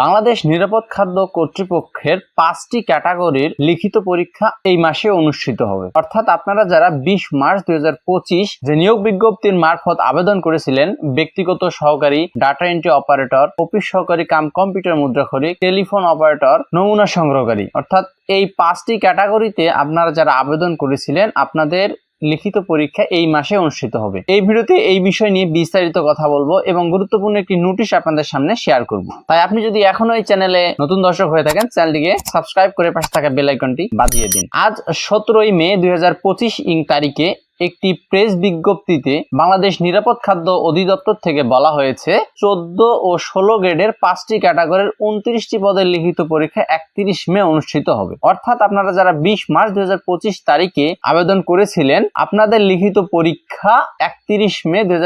বাংলাদেশ নিরাপদ খাদ্য কর্তৃপক্ষের পাঁচটি ক্যাটাগরির লিখিত পরীক্ষা এই মাসে অনুষ্ঠিত হবে। অর্থাৎ আপনারা যারা বিশ মার্চ দুই হাজার পঁচিশ যে নিয়োগ বিজ্ঞপ্তির মারফত আবেদন করেছিলেন, ব্যক্তিগত সহকারী ডাটা এন্ট্রি অপারেটর অফিস সহকারী কাম কম্পিউটার মুদ্রাক্ষরী টেলিফোন অপারেটর নমুনা সংগ্রহকারী। অর্থাৎ এই পাঁচটি ক্যাটাগরিতে আপনারা যারা আবেদন করেছিলেন, আপনাদের লিখিত পরীক্ষা এই মাসে অনুষ্ঠিত হবে। এই ভিডিওতে এই বিষয় নিয়ে বিস্তারিত কথা বলব এবং গুরুত্বপূর্ণ একটি নোটিশ আপনাদের সামনে শেয়ার করব। তাই আপনি যদি এখনও এই চ্যানেলে নতুন দর্শক হয়ে থাকেন চ্যানেলটিকে সাবস্ক্রাইব করে পাশে থাকা বেল আইকনটি বাজিয়ে দিন। আজ সতেরোই মে দুই হাজার পঁচিশ ইং তারিখে একটি প্রেস বিজ্ঞপ্তিতে বাংলাদেশ নিরাপদ খাদ্য অধিদপ্তর থেকে বলা হয়েছে, চোদ্দ ও ষোলো গ্রেডের পাঁচটি ক্যাটাগরির উনত্রিশটি পদের লিখিত পরীক্ষা একত্রিশ মে অনুষ্ঠিত হবে। অর্থাৎ আপনারা যারা বিশ মার্চ দুই হাজার পঁচিশ তারিখে আবেদন করেছিলেন, আপনাদের লিখিত পরীক্ষা একত্রিশ মে দুই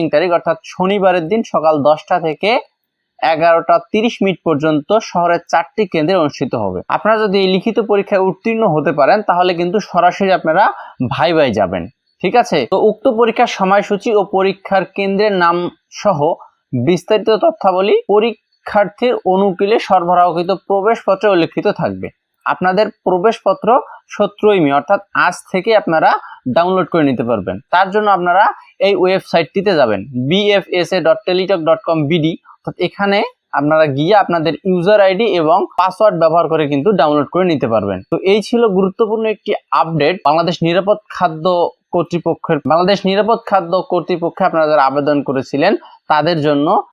ইং তারিখ, অর্থাৎ শনিবারের দিন সকাল দশটা থেকে এগারোটা তিরিশ মিনিট পর্যন্ত শহরের চারটি কেন্দ্রে অনুষ্ঠিত হবে। আপনারা যদি এই লিখিত পরীক্ষায় উত্তীর্ণ হতে পারেন, তাহলে কিন্তু সরাসরি আপনারা ভাই ভাই যাবেন। ঠিক আছে? তো উক্ত পরীক্ষার সময়সূচি ও পরীক্ষার কেন্দ্রের নাম সহ বিস্তারিত তথ্যাবলী পরীক্ষার্থীর অনুকূলে সরবরাহকৃত প্রবেশপত্রে উল্লেখিত থাকবে। আপনাদের প্রবেশপত্র সতেরোই মে, অর্থাৎ আজ থেকে আপনারা ডাউনলোড করে নিতে পারবেন। তার জন্য আপনারা এই ওয়েবসাইটটিতে যাবেন BFSA dot Teletalk dot com BD অর্থাৎ এখানে আপনারা গিয়ে আপনাদের ইউজার আইডি এবং পাসওয়ার্ড ব্যবহার করে কিন্তু ডাউনলোড করে নিতে পারবেন। তো এই ছিল গুরুত্বপূর্ণ একটি আপডেট বাংলাদেশ নিরাপদ খাদ্য কর্তৃপক্ষের বাংলাদেশ নিরাপদ খাদ্য কর্তৃপক্ষে আপনারা যারা আবেদন করেছিলেন তাদের জন্য